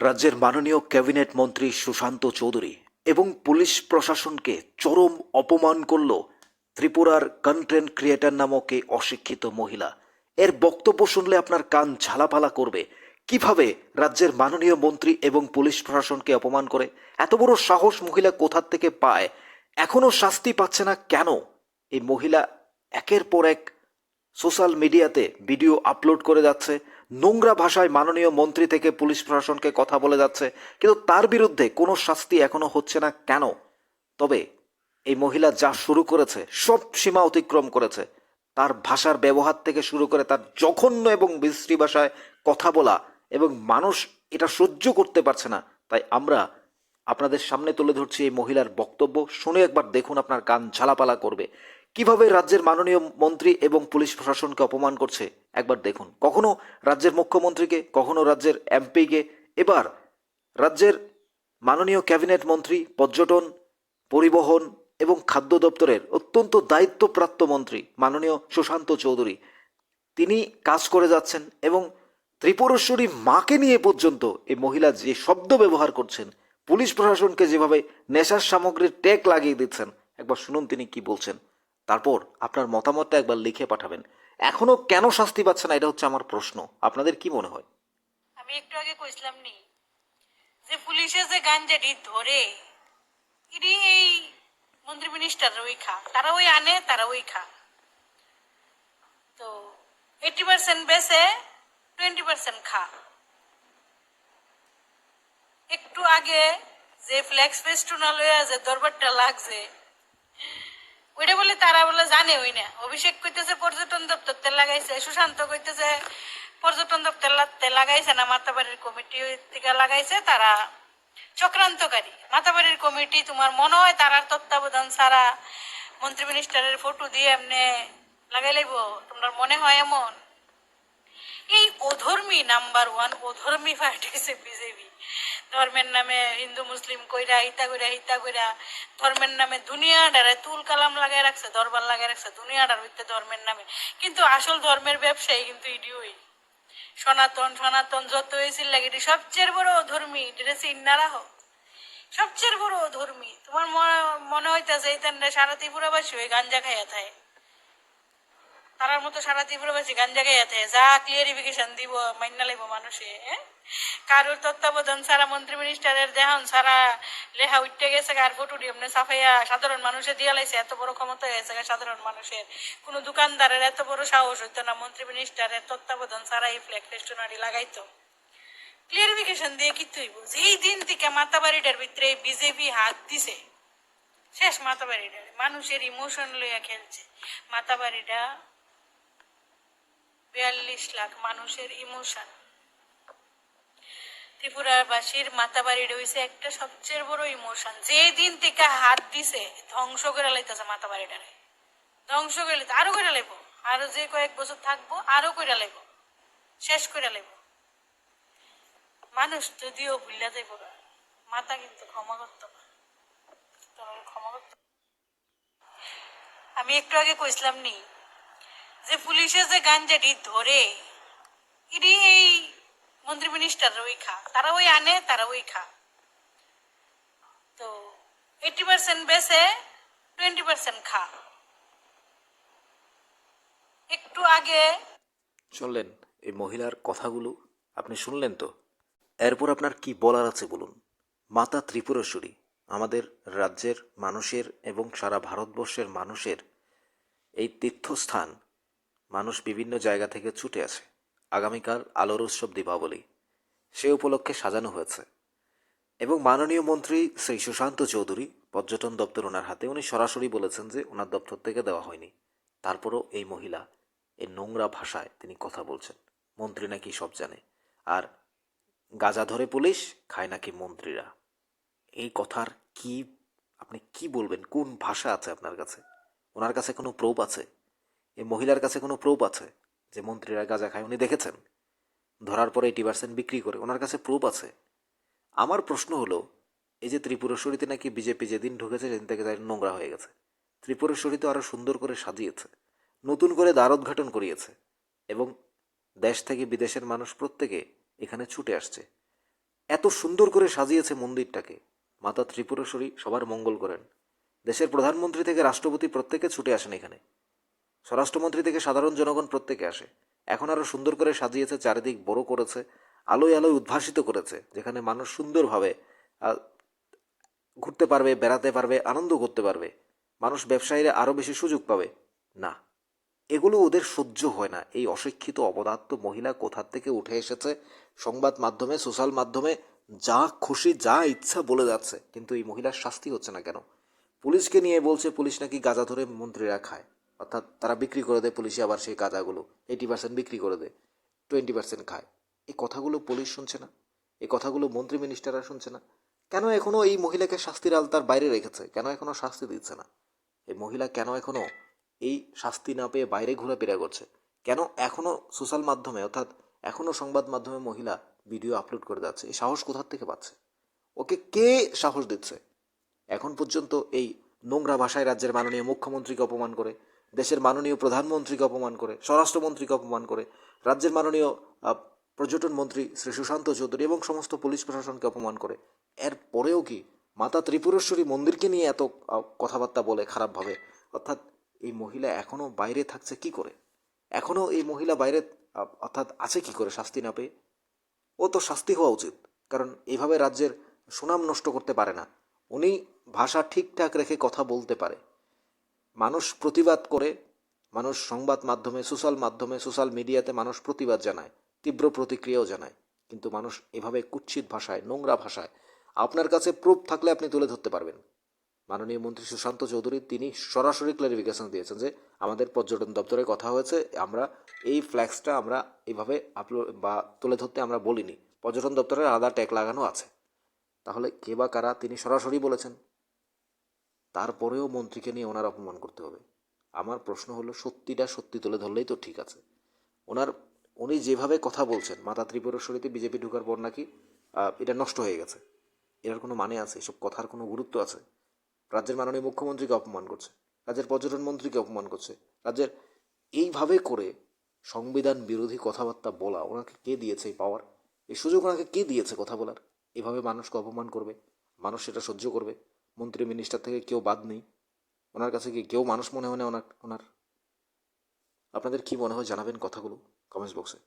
রাজ্যের মাননীয় ক্যাবিনেট মন্ত্রী সুশান্ত চৌধুরী এবং পুলিশ প্রশাসনকে চরম অপমান করল ত্রিপুরার কন্টেন্ট ক্রিয়েটার নামক এই অশিক্ষিত মহিলা। এর বক্তব্য শুনলে আপনার কান ঝালাপালা করবে। কীভাবে রাজ্যের মাননীয় মন্ত্রী এবং পুলিশ প্রশাসনকে অপমান করে? এত বড় সাহস মহিলা কোথার থেকে পায়? এখনও শাস্তি পাচ্ছে না কেন? এই মহিলা একের পর এক সোশ্যাল মিডিয়াতে ভিডিও আপলোড করে যাচ্ছে। নোংরা ভাষায় মাননীয় মন্ত্রী থেকে পুলিশ প্রশাসনকে কথা বলে যাচ্ছে, কিন্তু তার বিরুদ্ধে কোনো শাস্তি এখনও হচ্ছে না কেন? তবে এই মহিলা যা শুরু করেছে, সব সীমা অতিক্রম করেছে। তার ভাষার ব্যবহার থেকে শুরু করে তার জঘন্য এবং বিশ্রী ভাষায় কথা বলা এবং মানুষ এটা সহ্য করতে পারছে না। তাই আমরা আপনাদের সামনে তুলে ধরছি এই মহিলার বক্তব্য। শুনে একবার দেখুন আপনার কান ঝালাপালা করবে। কীভাবে রাজ্যের মাননীয় মন্ত্রী এবং পুলিশ প্রশাসনকে অপমান করছে? একবার দেখুন। কখনো রাজ্যের মুখ্যমন্ত্রীকে, কখনো রাজ্যের এমপিকে। এবার রাজ্যের মাননীয় ক্যাবিনেট মন্ত্রী, পর্যটন, পরিবহন এবং খাদ্য দপ্তরের অত্যন্ত দায়িত্বপ্রাপ্ত মন্ত্রী, মাননীয় সুশান্ত চৌধুরী। তিনি কাজ করে যাচ্ছেন এবং ত্রিপুরেশ্বরী মাকে নিয়ে পর্যন্ত এই মহিলা যে শব্দ ব্যবহার করছেন, পুলিশ প্রশাসনকে যেভাবে নেশার সামগ্রীর ট্যাগ লাগিয়ে দিচ্ছেন, একবার শুনুন তিনি কি বলছেন। তারপর আপনার মতামতটা একবার লিখে পাঠাবেন। এখনও কেন শাস্তি পাচ্ছে না, এটা হচ্ছে আমার প্রশ্ন। আপনাদের কি মনে হয়? আমি একটু আগে কইছিলাম নি, যে পুলিশে যে গাঞ্জাটি ধরে ইডি এই মন্ত্রী মিনিস্টার ওই খা তারা ওই আনে তারা ওই খা। তো এইটি পার্সেন্ট বেসে টোয়েন্টি পার্সেন্ট খা। একটু আগে যে ফ্লেক্স ফেস্টুনা লইয়া যে দরবারটা লাগছে ওইটা বলে তারা বলে জানে ওই না। অভিষেক কইতেছে, পর্যটন দপ্তর তেল লাগাইছে। সুশান্ত কইতেছে, পর্যটন দপ্তর লাগাইছে না, মাতাবাড়ির কমিটি থেকে লাগাইছে তারা চক্রান্তকারী। মাতাবাড়ির কমিটি তোমার মনে হয় তারার তত্ত্বাবধান ছাড়া মন্ত্রী মিনিস্টারের ফটো দিয়ে এমনি লাগাই লাইব? তোমার মনে হয় এমন? এই অধর্মী নাম্বার ওয়ান, অধর্মী পার্টি বিজেপি। ধর্মের নামে হিন্দু, মুসলিম কইরা, হিতা কইরা হিতা কইরা, ধর্মের নামে দুনিয়াটারে তুল কালাম লাগাই রাখছে, দরবার লাগাই রাখছে দুনিয়াটার ভিতরে ধর্মের নামে। কিন্তু আসল ধর্মের ব্যবসায়ী কিন্তু ইডিওই। সনাতন সনাতন যত হয়েছিল লাগে এটি সবচেয়ে বড় অধর্মী এটা চিন্না রাখো সবচেয়ে বড় অধর্মী তোমার মনে হইতেছে এই তান্ডা সারা ত্রিপুরাবাসী ওই গাঞ্জা খাইয়া থাকে তারার মতো সারা ত্রিপুরাবাসী গান খাইয়া থাকে যা ক্লিয়ারিফিকেশন দিব, মাইনা লাগবো মানুষে? কারোর তত্ত্বাবধান সারা মন্ত্রী মিনিস্টারের দেহন সারা লেহা উঠতে গেছে আর ফটো এমনি সাফাইয়া সাধারণ মানুষের দিয়া লাইছে, এত বড় ক্ষমতা হয়েছে সাধারণ মানুষের। কোন দোকানদারের এত বড় সাহস হইতো না, মন্ত্রী মিনিস্টারের তত্ত্বাবধান সারা এই ফ্ল্যাগ টেস্টনারি লাগাইতো। ক্লিয়ারিফিকেশন দিয়ে কি তুইব যেই দিন থেকে মাতাবাড়িটার ভিতরে বিজেপি হাত দিছে, শেষ মাতাবাড়িটার মানুষের ইমোশন লইয়া খেলছে। মাতাবাড়িটা বিয়াল্লিশ লাখ মানুষের ইমোশন। ত্রিপুরাবাসীর মাতাবাড়ি রয়েছে একটা সবচেয়ে বড় ইমোশন। যে দিন থেকে হাত দিছে, ধ্বংস করে লাইতেছে মাতাবাড়িটারে। ধ্বংস করে লাইতে আরও করে লাইব। আরও যে কয়েক বছর থাকব, আরও করে লাইব। শেষ করে লাইব। মানুষ যদিও ভুলিয়া যাইব মাতা কিন্তু ক্ষমা করতো না। ক্ষমা করতো আমি একটু আগে কইছিলাম নি যে পুলিশে যে গাঞ্জাটি ধরে এই মন্ত্রী মিনিস্টার ওই খা, তারা ওই আনে, তারা ওই খা। তো এইটি পার্সেন্ট বেসে টোয়েন্টি পার্সেন্ট খা। একটু আগে শুনলেন, এই মহিলার কথাগুলো আপনি শুনলেন তো? এরপর আপনার কি বলার আছে বলুন? মাতা ত্রিপুরেশ্বরী আমাদের রাজ্যের মানুষের এবং সারা ভারতবর্ষের মানুষের এই তীর্থস্থান মানুষ বিভিন্ন জায়গা থেকে ছুটে আসে। আগামীকাল আলোর উৎসব দীপাবলি। সে উপলক্ষে সাজানো হয়েছে। এবং মাননীয় মন্ত্রী শ্রী সুশান্ত চৌধুরী, পর্যটন দপ্তর ওনার হাতে, উনি সরাসরি বলেছেন যে ওনার দপ্তর থেকে দেওয়া হয়নি। তারপরও এই মহিলা এই নোংরা ভাষায় তিনি কথা বলছেন। মন্ত্রী নাকি সব জানে। আর গাজা ধরে পুলিশ, খায় নাকি মন্ত্রীরা। এই কথার কি, আপনি কি বলবেন? কোন ভাষা আছে আপনার কাছে? ওনার কাছে কোনো প্রোপ আছে? এই মহিলার কাছে কোনো প্রোপ আছে যে মন্ত্রীরা গাঁজা খায় উনি দেখেছেন? ধরার পরে এইটি পার্সেন্ট বিক্রি করে ওনার কাছে প্রুফ আছে। আমার প্রশ্ন হলো, এই যে ত্রিপুরেশ্বরীতে নাকি বিজেপি যেদিন ঢুকেছে সেদিন থেকে তাই নোংরা হয়ে গেছে। ত্রিপুরেশ্বরী তো আরও সুন্দর করে সাজিয়েছে, নতুন করে দ্বার উদ্ঘাটন করিয়েছে এবং দেশ থেকে বিদেশের মানুষ প্রত্যেকে এখানে ছুটে আসছে। এত সুন্দর করে সাজিয়েছে মন্দিরটাকে। মাতা ত্রিপুরেশ্বরী সবার মঙ্গল করেন। দেশের প্রধানমন্ত্রী থেকে রাষ্ট্রপতি প্রত্যেকে ছুটে আসেন এখানে। স্বরাষ্ট্রমন্ত্রী থেকে সাধারণ জনগণ প্রত্যেকে আসে। এখন আরও সুন্দর করে সাজিয়েছে, চারিদিক বড় করেছে, আলোয় আলোয় উদ্ভাসিত করেছে, যেখানে মানুষ সুন্দরভাবে ঘুরতে পারবে, বেড়াতে পারবে, আনন্দ করতে পারবে। মানুষ ব্যবসায়ীরা আরও বেশি সুযোগ পাবে। না, এগুলো ওদের সহ্য হয় না। এই অশিক্ষিত, অপদার্থ মহিলা কোথার থেকে উঠে এসেছে? সংবাদ মাধ্যমে, সোশ্যাল মাধ্যমে, যা খুশি, যা ইচ্ছা বলে যাচ্ছে। কিন্তু এই মহিলার শাস্তি হচ্ছে না কেন? পুলিশকে নিয়ে বলছে, পুলিশ নাকি গাঁজা ধরে মন্ত্রীরা খায়। অর্থাৎ তারা বিক্রি করে দেয় পুলিশে আবার সেই গাঁজাগুলো এইটি পার্সেন্ট বিক্রি করে দেয় টোয়েন্টি পার্সেন্ট খায়। এই কথাগুলো পুলিশ শুনছে না? এই কথাগুলো মন্ত্রী মিনিস্টাররা শুনছে না? কেন এখনও এই মহিলাকে শাস্তির আলতার বাইরে রেখেছে? কেন এখনও শাস্তি দিচ্ছে না? এই মহিলা কেন এখনও এই শাস্তি না পেয়ে বাইরে ঘোরাফেরা করছে? কেন এখনও সোশ্যাল মাধ্যমে, অর্থাৎ এখনও সংবাদ মাধ্যমে মহিলা ভিডিও আপলোড করে যাচ্ছে? এই সাহস কোথার থেকে পাচ্ছে? ওকে কে সাহস দিচ্ছে? এখন পর্যন্ত এই নোংরা ভাষায় রাজ্যের মাননীয় মুখ্যমন্ত্রীকে অপমান করে দেশের মাননীয় প্রধানমন্ত্রীকে অপমান করে, স্বরাষ্ট্রমন্ত্রীকে অপমান করে, রাজ্যের মাননীয় পর্যটন মন্ত্রী শ্রী সুশান্ত চৌধুরী এবং সমস্ত পুলিশ প্রশাসনকে অপমান করে। এর পরেও কি মাতা ত্রিপুরেশ্বরী মন্দিরকে নিয়ে এত কথাবার্তা বলে খারাপভাবে? অর্থাৎ এই মহিলা এখনও বাইরে থাকছে কি করে? এখনও এই মহিলা বাইরে অর্থাৎ আছে কি করে শাস্তি না পেয়ে? ও তো শাস্তি হওয়া উচিত, কারণ এইভাবে রাজ্যের সুনাম নষ্ট করতে পারে না। উনি ভাষা ঠিকঠাক রেখে কথা বলতে পারে। মানুষ প্রতিবাদ করে, মানুষ সংবাদ মাধ্যমে, সোশ্যাল মাধ্যমে, সোশ্যাল মিডিয়াতে মানুষ প্রতিবাদ জানায়, তীব্র প্রতিক্রিয়াও জানায়। কিন্তু মানুষ এভাবে কুৎসিত ভাষায়, নোংরা ভাষায়, আপনার কাছে প্রুফ থাকলে আপনি তুলে ধরতে পারবেন। মাননীয় মন্ত্রী সুশান্ত চৌধুরী, তিনি সরাসরি ক্লারিফিকেশন দিয়েছেন যে, আমাদের পর্যটন দপ্তরে কথা হয়েছে, আমরা এই ফ্ল্যাক্সটা আমরা এইভাবে আপলোড বা তুলে ধরতে আমরা বলিনি। পর্যটন দপ্তরের আলাদা ট্যাগ লাগানো আছে। তাহলে কে বা কারা, তিনি সরাসরি বলেছেন। তারপরেও মন্ত্রীকে নিয়ে ওনার অপমান করতে হবে। আমার প্রশ্ন হলো, সত্যিটা সত্যি তুলে ধরলেই তো ঠিক আছে। ওনার, উনি যেভাবে কথা বলছেন, মাতা ত্রিপুরেশ্বরীতে বিজেপি ঢুকার পর নাকি এটা নষ্ট হয়ে গেছে। এটার কোনো মানে আছে? এসব কথার কোনো গুরুত্ব আছে? রাজ্যের মাননীয় মুখ্যমন্ত্রীকে অপমান করছে, রাজ্যের পর্যটন মন্ত্রীকে অপমান করছে, রাজ্যের এইভাবে করে সংবিধান বিরোধী কথাবার্তা বলা, ওনাকে কে দিয়েছে এই পাওয়ার এই সুযোগ ওনাকে কে দিয়েছে কথা বলার? এভাবে মানুষকে অপমান করবে? মানুষ সেটা সহ্য করবে? মন্ত্রী মিনিস্টার থেকে কেউ বাদ নেই। ওনার কাছে কি কেউ মানুষ মনে হয় না ওনার ওনার? আপনাদের কি মনে হয়? জানাবেন কথাগুলো কমেন্টস বক্সে